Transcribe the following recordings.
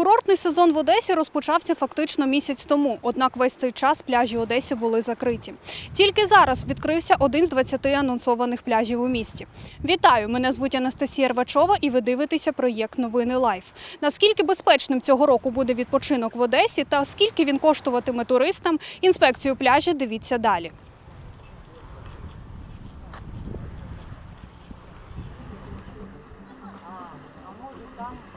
Курортний сезон в Одесі розпочався фактично місяць тому. Однак весь цей час пляжі Одесі були закриті. Тільки зараз відкрився один з 20 анонсованих пляжів у місті. Вітаю! Мене звуть Анастасія Рвачова, і ви дивитеся проєкт Новини Лайф. Наскільки безпечним цього року буде відпочинок в Одесі та скільки він коштуватиме туристам? Інспекцію пляжі дивіться далі. А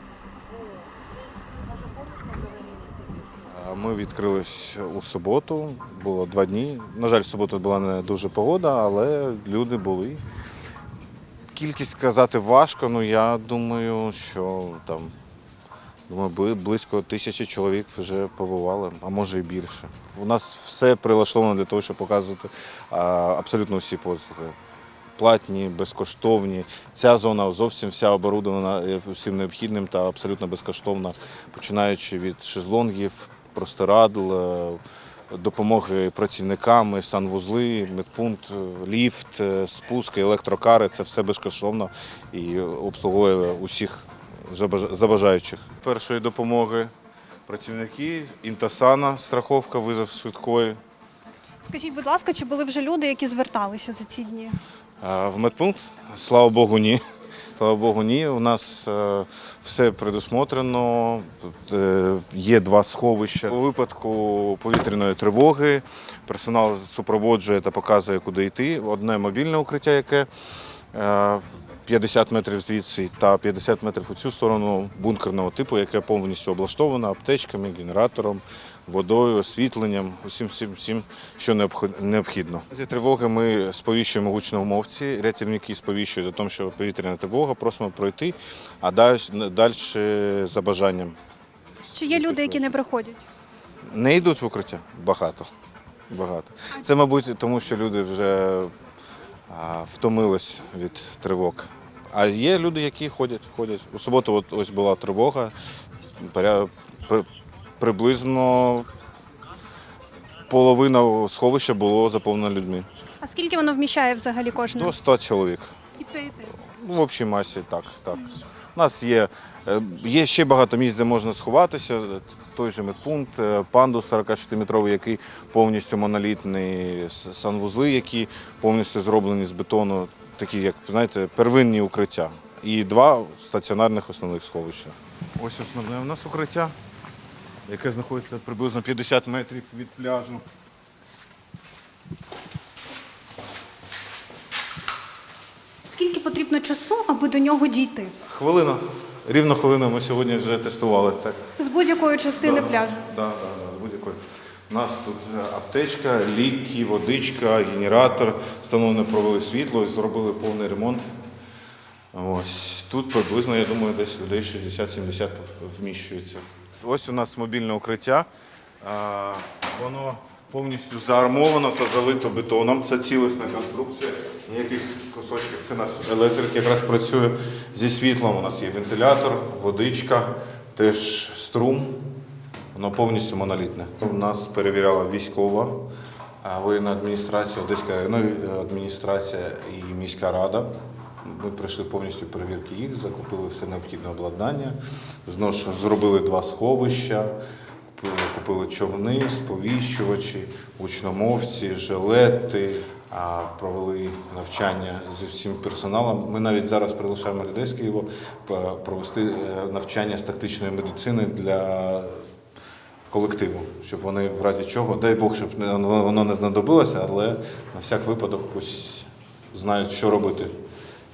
Ми відкрились у суботу, було два дні. На жаль, в суботу була не дуже погода, але люди були. Кількість сказати важко, ну я думаю, що там думаю, близько тисячі чоловік вже побували, а може і більше. У нас все прилаштовано для того, щоб показувати абсолютно всі послуги. Платні, безкоштовні. Ця зона зовсім вся оборудована е, всім необхідним та абсолютно безкоштовна, починаючи від шезлонгів, простирадл, е, допомоги працівникам, санвузли, медпункт, е, ліфт, е, спуски, електрокари це все безкоштовно і обслуговує усіх забажаючих. Першої допомоги працівники, інтасана, страховка, визов швидкої. Скажіть, будь ласка, чи були вже люди, які зверталися за ці дні? В медпункт, слава Богу, ні. Слава Богу, ні. У нас е, все предусмотрено. Е, є два сховища. У випадку повітряної тривоги персонал супроводжує та показує, куди йти. Одне мобільне укриття, яке е, 50 метрів звідси та 50 метрів у цю сторону бункерного типу, яке повністю облаштовано аптечками, генератором, водою, освітленням, усім всім, всім що необхідно. Зі тривоги ми сповіщуємо гучномовці, рятівники сповіщують о тому, що повітряна тривога, просимо пройти, а далі, далі за бажанням. Чи є люди, які не приходять? Не йдуть в укриття? Багато. Багато. Це, мабуть, тому що люди вже втомились від тривог. А є люди, які ходять, ходять. У суботу от ось була тривога. Приблизно половина сховища було заповнено людьми. А скільки воно вміщає взагалі кожне? До 100 чоловік. І те, і те. Ну, В общій масі так. так. У нас є, е, є ще багато місць, де можна сховатися. Той же медпункт, е, пандус 44-метровий, який повністю монолітний, санвузли, які повністю зроблені з бетону, такі, як знаєте, первинні укриття. І два стаціонарних основних сховища. Ось основне у нас укриття, яке знаходиться приблизно 50 метрів від пляжу. Скільки потрібно часу, аби до нього дійти? Хвилина. Рівно хвилина ми сьогодні вже тестували це. З будь-якої частини пляжу. Так, так, так, з будь-якої. У нас тут аптечка, ліки, водичка, генератор. Встановлено провели світло, зробили повний ремонт. Ось тут приблизно, я думаю, десь людей 60-70 вміщується. Ось у нас мобільне укриття. А, Воно повністю заармовано та залито бетоном. Це цілісна конструкція. Ніяких кусочків. Це наш електрик якраз працює зі світлом. У нас є вентилятор, водичка, теж струм. Воно повністю монолітне. У нас перевіряла військова воєнна адміністрація, Одеська районна адміністрація і міська рада. Ми пройшли повністю перевірки їх, закупили все необхідне обладнання, зношу, зробили два сховища, купили, купили човни, сповіщувачі, гучномовці, жилети, провели навчання зі всім персоналом. Ми навіть зараз приглашаємо людей з Києва провести е, навчання з тактичної медицини для колективу, щоб вони в разі чого, дай Бог, щоб воно не знадобилося, але на всяк випадок пусть знають, що робити,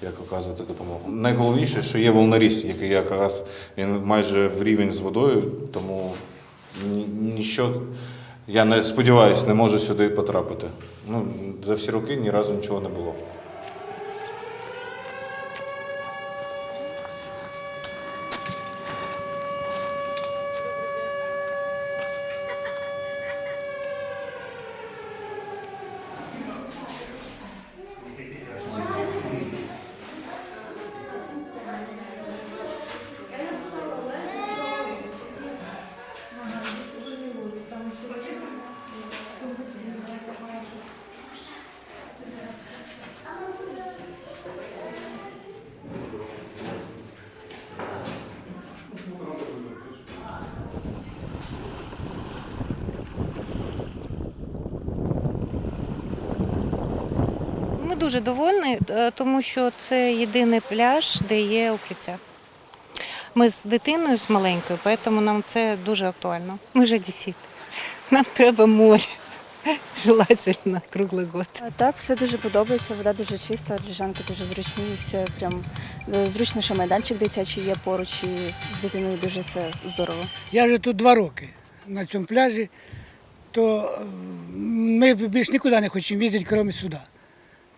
як оказувати допомогу. Найголовніше, що є волноріз, який якраз він майже в рівень з водою, тому ніщо, я не сподіваюся, не може сюди потрапити. Ну, за всі роки ні разу нічого не було. Дуже довольні, е, тому що це єдиний пляж, де є укриття. Ми з дитиною з маленькою, тому нам це дуже актуально. Ми ж одесіти. Нам треба море. Желательно круглий год. Так, все дуже подобається, вода дуже чиста, ліжанки дуже зручні, все прям е, зручно, що майданчик дитячий є поруч, і з дитиною дуже це здорово. Я вже тут два роки на цьому пляжі, то е, ми більш нікуди не хочемо їздити, крім сюди.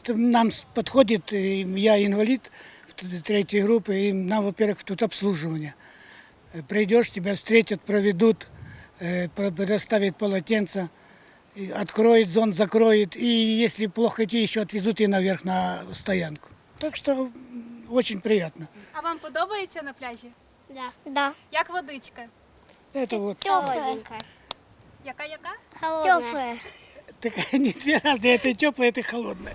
То Нам підходить, і я інвалід в третьей группы, и нам, во-первых, тут обслуживание. Э, Придешь, тебя встретят, проведут, э, про- предоставят полотенце, и откроет зон, закроет, и если плохо идти, еще отвезут и наверх на стоянку. Так что м, очень приятно. А вам подобається на пляжі? Да. Да. Як водичка? Это вот Тепленькая. Яка яка? Теплая. такая не две разные, это теплое, это холодное.